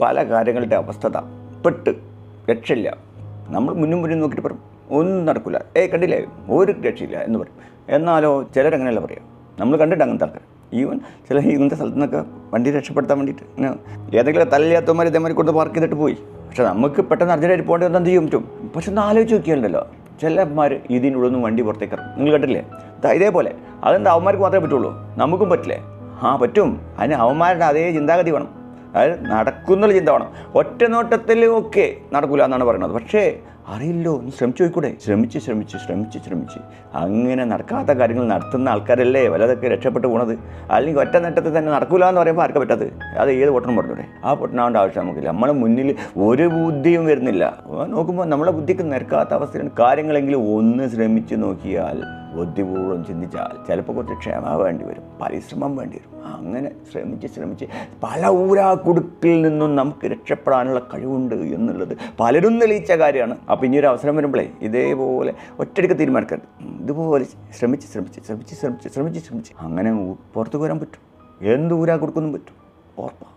പല കാര്യങ്ങളുടെ അവസ്ഥത പെട്ട് രക്ഷയില്ല. നമ്മൾ മുന്നും മുന്നും നോക്കിയിട്ട് പറയും ഒന്നും നടക്കില്ല ഏ കണ്ടില്ലേ? ഒരു രക്ഷയില്ല എന്ന് പറയും. എന്നാലോ ചിലരങ്ങനെയല്ല പറയാം. നമ്മൾ കണ്ടിട്ട് അങ്ങനത്തെ ആൾക്കാർ ഈവൻ ചില ഇങ്ങനത്തെ സ്ഥലത്ത് നിന്നൊക്കെ വണ്ടി രക്ഷപ്പെടുത്താൻ വേണ്ടിയിട്ട് ഇങ്ങനെ ഏതെങ്കിലും തലയില്ലാത്തവന്മാർ ഇതേമാതിരി കൊണ്ട് പാർക്ക് ചെയ്തിട്ട് പോയി. പക്ഷെ നമുക്ക് പെട്ടെന്ന് അർജന്റായിട്ട് പോകേണ്ടി വന്നാൽ എന്ത് ചെയ്യാൻ പറ്റും പക്ഷെ ഒന്ന് ആലോചിച്ച് നോക്കിയാലുണ്ടല്ലോ ചിലന്മാർ ഇതിനുള്ളിൽ നിന്ന് വണ്ടി പുറത്തേക്ക് ഇറങ്ങും. നിങ്ങൾ കണ്ടില്ലേ ഇതേപോലെ. അതെന്താ അവന്മാർക്ക് മാത്രമേ പറ്റുള്ളൂ? നമുക്കും പറ്റില്ലേ? ആ പറ്റും. അതിന് അവന്മാരുടെ അതേ ചിന്താഗതി വേണം. അതായത് നടക്കുന്നുള്ള ചിന്ത വേണം. ഒറ്റ നോട്ടത്തിൽ ഓക്കെ നടക്കില്ല എന്നാണ് പറയുന്നത്. പക്ഷേ അറിയില്ലോ ഒന്ന് ശ്രമിച്ചു നോക്കൂടെ. ശ്രമിച്ച് ശ്രമിച്ച് ശ്രമിച്ച് ശ്രമിച്ച്. അങ്ങനെ നടക്കാത്ത കാര്യങ്ങൾ നടത്തുന്ന ആൾക്കാരല്ലേ? വല്ലതൊക്കെ രക്ഷപ്പെട്ടു പോണത്. അല്ലെങ്കിൽ ഒറ്റ നേട്ടത്തിൽ തന്നെ നടക്കില്ല എന്ന് പറയുമ്പോൾ ആർക്കാ പറ്റത് അത് ഏത് പൊട്ടണം പറഞ്ഞൂടെ? ആ പൊട്ടനാവേണ്ട ആവശ്യം നമുക്കില്ല. നമ്മളെ മുന്നിൽ ഒരു ബുദ്ധിയും വരുന്നില്ല. നോക്കുമ്പോൾ നമ്മളെ ബുദ്ധിക്ക് നിരക്കാത്ത അവസ്ഥയാണ് കാര്യങ്ങളെങ്കിലും ഒന്ന് ശ്രമിച്ച് നോക്കിയാൽ ബുദ്ധിപൂർവം ചിന്തിച്ചാൽ ചിലപ്പോൾ കുറച്ച് ക്ഷമ വേണ്ടി വരും പരിശ്രമം വേണ്ടി വരും. അങ്ങനെ ശ്രമിച്ച് ശ്രമിച്ച് പല ഊരാക്കുടുക്കിൽ നിന്നും നമുക്ക് രക്ഷപ്പെടാനുള്ള കഴിവുണ്ട് എന്നുള്ളത് പലരും തെളിയിച്ച കാര്യമാണ്. അപ്പോൾ ഇനി ഒരു അവസരം വരുമ്പോഴേ ഇതേപോലെ ഒറ്റയ്ക്ക് തീരുമാനിക്കരുത്. ഇതുപോലെ ശ്രമിച്ച് ശ്രമിച്ച് ശ്രമിച്ച് ശ്രമിച്ച് ശ്രമിച്ച് ശ്രമിച്ച് അങ്ങനെ പുറത്തു വരാൻ പറ്റും. എന്ത് ഊരാക്കുടുക്കൊന്നും പറ്റും. ഓർപ്പാ